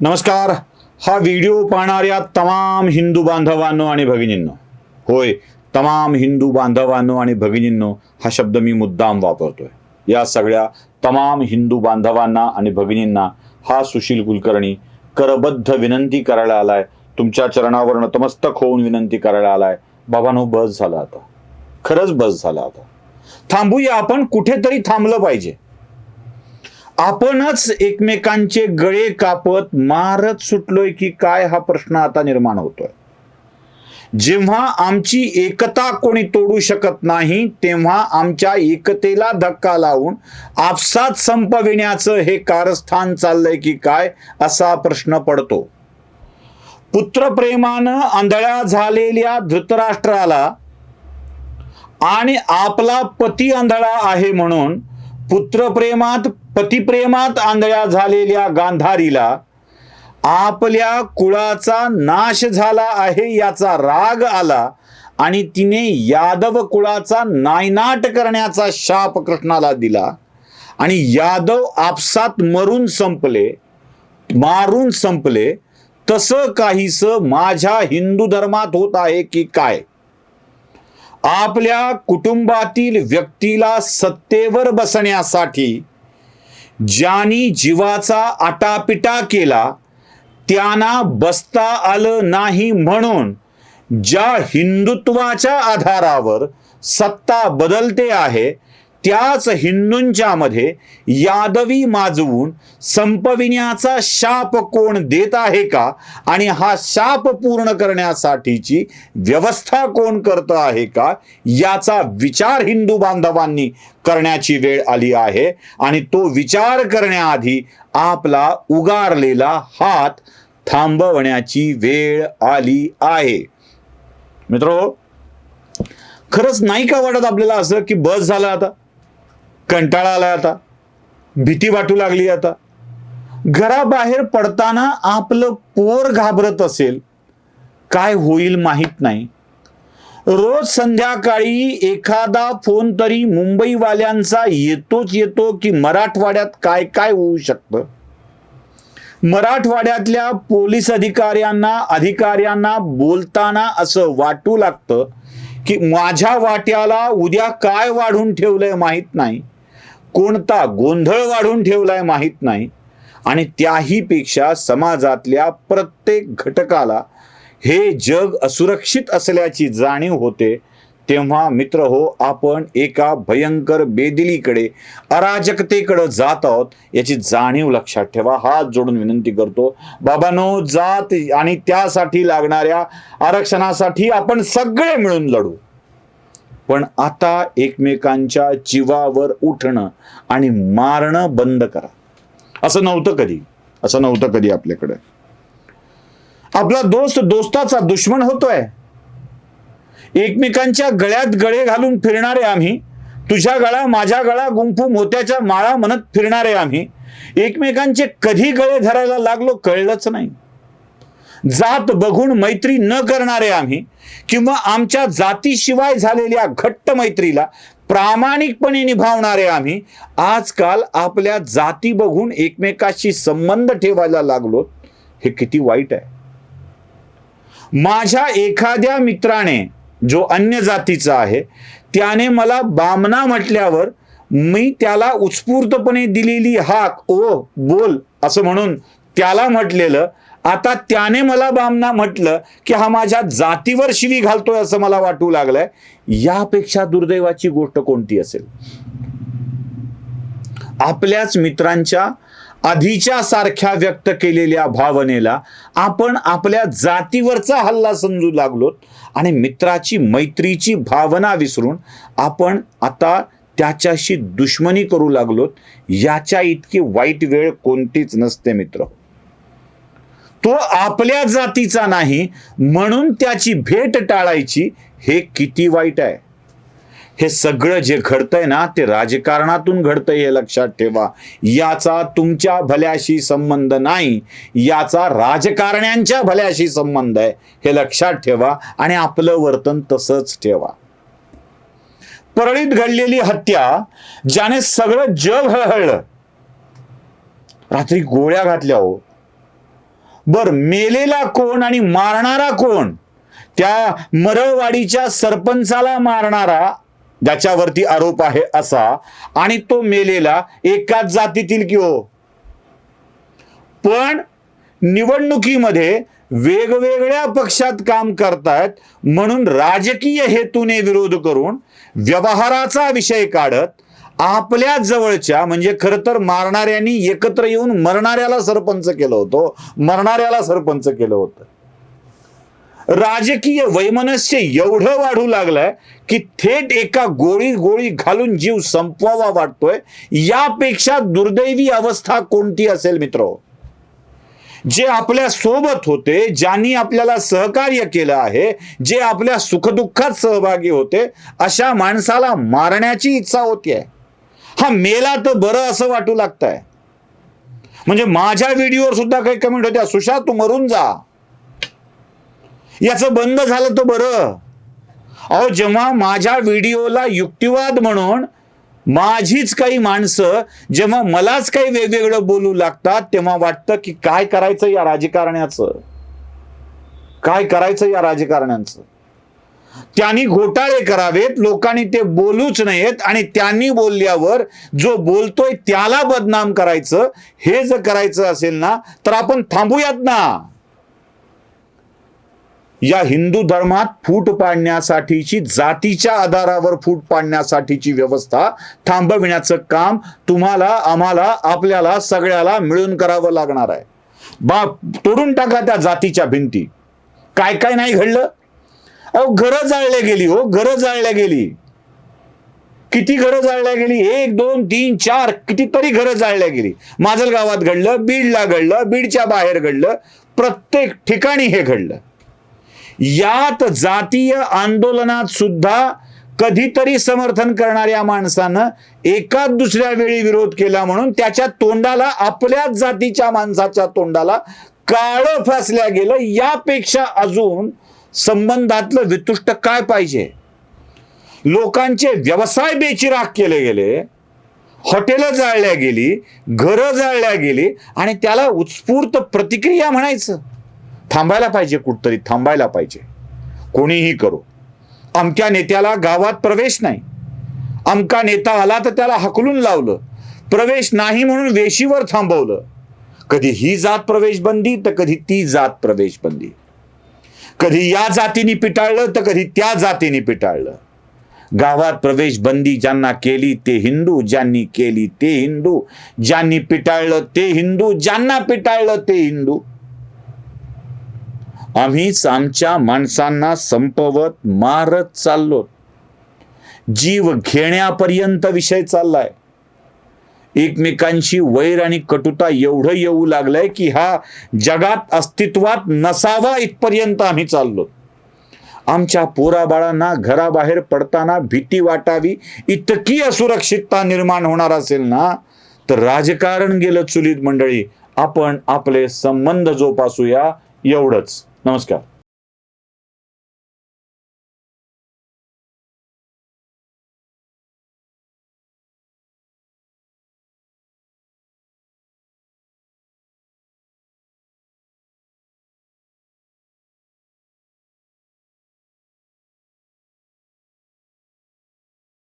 नमस्कार. हा व्हिडिओ पाहणाऱ्या तमाम हिंदू बांधवांनो आणि भगिनींनो. होय तमाम हिंदू बांधवांनो आणि भगिनींनो हा शब्द मी मुद्दाम वापरतोय. या सगळ्या तमाम हिंदू बांधवांना आणि भगिनींना हा सुशील कुलकर्णी करबद्ध विनंती करायला आलाय. तुमच्या चरणावर नतमस्तक होऊन विनंती करायला आलाय. बाबांनो बस झाला आता. खरंच बस झाला आता. थांबूया आपण. कुठेतरी थांबलं पाहिजे. आपणच एकमेकांचे गळे कापत मारत सुटलोय की काय हा प्रश्न आता निर्माण होतोय. जेव्हा आमची एकता कोणी तोडू शकत नाही तेव्हा आमच्या एकतेला धक्का लावून आपसात संपविण्याचं हे कारस्थान चाललंय की काय असा प्रश्न पडतो. पुत्रप्रेमानं आंधळ्या झालेल्या धृतराष्ट्राला आणि आपला पती आंधळा आहे म्हणून पुत्रप्रेमात पतिप्रेमात आंधळ्या झालेल्या गांधारीला आपल्या कुळाचा नाश झाला आहे याचा राग आला आणि तिने यादव कुळाचा नायनाट करण्याचा शाप कृष्णाला दिला. आणि यादव आपसात मरून संपले मारून संपले. तसं काहीस माझ्या हिंदू धर्मात होत आहे की काय? आपल्या कुटुंबातील व्यक्तीला सत्तेवर बसण्यासाठी ज्यांनी जीवाचा आटापिटा केला त्यांना बसता आलं नाही म्हणून ज्या हिंदुत्वाच्या आधारावर सत्ता बदलते आहे त्याच हिंदूंच्या मध्ये यादवी माजवून संपविण्याचा शाप कोण देत आहे का? आणि हा शाप पूर्ण करण्यासाठीची व्यवस्था कोण करत आहे का? याचा विचार हिंदू बांधवांनी करण्याची वेळ आली आहे. आणि तो विचार करण्याआधी आपला उगारलेला हात थांबवण्याची वेळ आली आहे. मित्रो खरंच नाही का वाटत आपल्याला असं की बस झालं आता? कंटाळा आला आता. भीती वाटू लागली आता. घराबाहेर पडताना आपलं पोर घाबरत असेल काय होईल माहीत नाही. रोज संध्याकाळी एखादा फोन तरी मुंबईवाल्यांचा येतोच येतो की मराठवाड्यात काय काय होऊ शकतं? मराठवाड्यातल्या पोलीस अधिकाऱ्यांना अधिकाऱ्यांना बोलताना असं वाटू लागतं की माझ्या वाट्याला उद्या काय वाढून ठेवलंय माहीत नाही. कोणता गोंधळ वाढून ठेवलाय माहीत नाही. आणि त्याही पेक्षा समाजातल्या प्रत्येक घटकाला हे जग असुरक्षित असल्याची जाणीव होते तेव्हा मित्र हो आपण एका भयंकर बेदिलीकडे अराजकतेकडे जात आहोत याची जाणीव लक्षात ठेवा. हात जोडून विनंती करतो बाबांनो जात आणि त्यासाठी लागणाऱ्या आरक्षणासाठी आपण सगळे मिळून लढू. पण आता एकमेकांच्या जीवावर उठणं आणि मारणं बंद करा. असं नव्हतं कधी. असं नव्हतं कधी आपल्याकडे. आपला दोस्त दोस्ताचा दुश्मन होतोय. एकमेकांच्या गळ्यात गळे घालून फिरणारे आम्ही तुझ्या गळा माझ्या गळा गुंफू मोत्याच्या माळा म्हणत फिरणारे आम्ही एकमेकांचे कधी गळे धरायला लागलो कळलंच नाही. जात बघून मैत्री न करणारे आम्ही किंवा आमच्या जातीशिवाय झालेल्या घट्ट मैत्रीला प्रामाणिकपणे निभावणारे आम्ही आजकाल आपल्या जाती बघून एकमेकाशी संबंध ठेवायला लागलो हे किती वाईट आहे. माझ्या एखाद्या मित्राने जो अन्य जातीचा आहे त्याने मला बामना म्हटल्यावर मी त्याला उत्स्फूर्तपणे दिलेली हाक ओ बोल असं म्हणून त्याला म्हटलेलं आता त्याने मला बामना म्हटलं की हा माझ्या जातीवर शिवी घालतोय असं मला वाटू लागलंय. यापेक्षा दुर्दैवाची गोष्ट कोणती असेल? आपल्याच मित्रांच्या आधीच्या सारख्या व्यक्त केलेल्या भावनेला आपण आपल्या जातीवरचा हल्ला समजू लागलोत आणि मित्राची मैत्रीची भावना विसरून आपण आता त्याच्याशी दुश्मनी करू लागलोत. याच्या इतकी वाईट वेळ कोणतीच नसते मित्र. तो आपल्या जातीचा नाही म्हणून त्याची भेट टाळायची हे किती वाईट आहे. हे सगळं जे घडतंय ना ते राजकारणातून घडतंय हे लक्षात ठेवा. याचा तुमच्या भल्याशी संबंध नाही याचा राजकारण्यांच्या भल्याशी संबंध आहे हे लक्षात ठेवा आणि आपलं वर्तन तसंच ठेवा. परळीत घडलेली हत्या ज्याने सगळं जग हळहळलं. रात्री गोळ्या घातल्या हो. बर मेलेला कोण आणि मारणारा कोण? त्या मरळवाडीच्या सरपंचाला मारणारा ज्याच्यावरती आरोप आहे असा आणि तो मेलेला एकाच जातीतील कि हो? पण निवडणुकीमध्ये वेगवेगळ्या पक्षात काम करतायत म्हणून राजकीय हेतूने विरोध करून व्यवहाराचा विषय काढत आपल्या जवळच्या म्हणजे खरं तर मारणाऱ्यांनी एकत्र येऊन मरणाऱ्याला सरपंच केलं होतं मरणाऱ्याला सरपंच केलं होतं. राजकीय वैमनस्य एवढं वाढू लागलंय की थेट एका गोळी गोळी घालून जीव संपवावा वाटतोय. यापेक्षा दुर्दैवी अवस्था कोणती असेल मित्र? जे आपल्यासोबत होते ज्यांनी आपल्याला सहकार्य केलं आहे जे आपल्या सुखदुःखात सहभागी होते अशा माणसाला मारण्याची इच्छा होती आहे हा मेला तर बरं असं वाटू लागतंय. म्हणजे माझ्या व्हिडिओवर सुद्धा काही कमेंट होत्या सुशा तू मरून जा. याचं बंद झालं तर बरं. अहो जेव्हा माझ्या व्हिडिओला युक्तिवाद म्हणून माझीच काही माणसं जेव्हा मलाच काही वेगवेगळं बोलू लागतात तेव्हा वाटतं की काय करायचं या राजकारण्याचं? काय करायचं या राजकारण्यांचं? त्यांनी घोटाळे करावेत लोकांनी ते बोलूच नयेत आणि त्यांनी बोलल्यावर जो बोलतोय त्याला बदनाम करायचं हे जर करायचं असेल ना तर आपण थांबूयात ना. या हिंदू धर्मात फूट पाडण्यासाठीची जातीच्या आधारावर फूट पाडण्यासाठीची व्यवस्था थांबविण्याचं काम तुम्हाला आम्हाला आपल्याला सगळ्याला मिळून करावं लागणार आहे. बा तोडून टाका त्या जातीच्या भिंती. काय काय नाही घडलं? अहो घरं जाळल्या गेली हो घरं जाळल्या गेली. किती घरं जाळल्या गेली? एक दोन तीन चार कितीतरी घरं जाळल्या गेली. माजल गावात घडलं बीडला घडलं बीडच्या बाहेर घडलं प्रत्येक ठिकाणी हे घडलं. यात जातीय आंदोलनात सुद्धा कधीतरी समर्थन करणाऱ्या माणसानं एकाच दुसऱ्या वेळी विरोध केला म्हणून त्याच्या तोंडाला आपल्याच जातीच्या माणसाच्या तोंडाला काळं फासल्या गेलं. यापेक्षा अजून संबंधातलं वितुष्ट काय पाहिजे? लोकांचे व्यवसाय बेचिराग केले गेले हॉटेलं जाळल्या गेली घरं जाळल्या गेली आणि त्याला उत्स्फूर्त प्रतिक्रिया म्हणायचं. थांबायला पाहिजे कुठतरी थांबायला पाहिजे. कोणीही करो. अमक्या नेत्याला गावात प्रवेश नाही. अमका नेता आला तर त्याला हकलून लावलं. प्रवेश नाही म्हणून वेशीवर थांबवलं. कधी ही जात प्रवेश बंदी तर कधी ती जात प्रवेश बंदी कधी या जातीने पिटाळलं तर कधी त्या जातीने पिटाळलं. गावात प्रवेश बंदी ज्यांना केली ते हिंदू ज्यांनी केली ते हिंदू. ज्यांनी पिटाळलं ते हिंदू. ज्यांना पिटाळलं ते हिंदू. आम्हीच आमच्या माणसांना संपवत मारत चाललो जीव घेण्यापर्यंत विषय चाललाय. एकमेकांशी वैर आणि कटुता एवढं येऊ लागलंय की हा जगात अस्तित्वात नसावा इथपर्यंत आम्ही चाललो. आमच्या पोराबाळांना घराबाहेर पडताना भीती वाटावी इतकी असुरक्षितता निर्माण होणार असेल ना? तर राजकारण गेलं चुलीत मंडळी आपण आपले संबंध जोपासूया एवढंच. नमस्कार.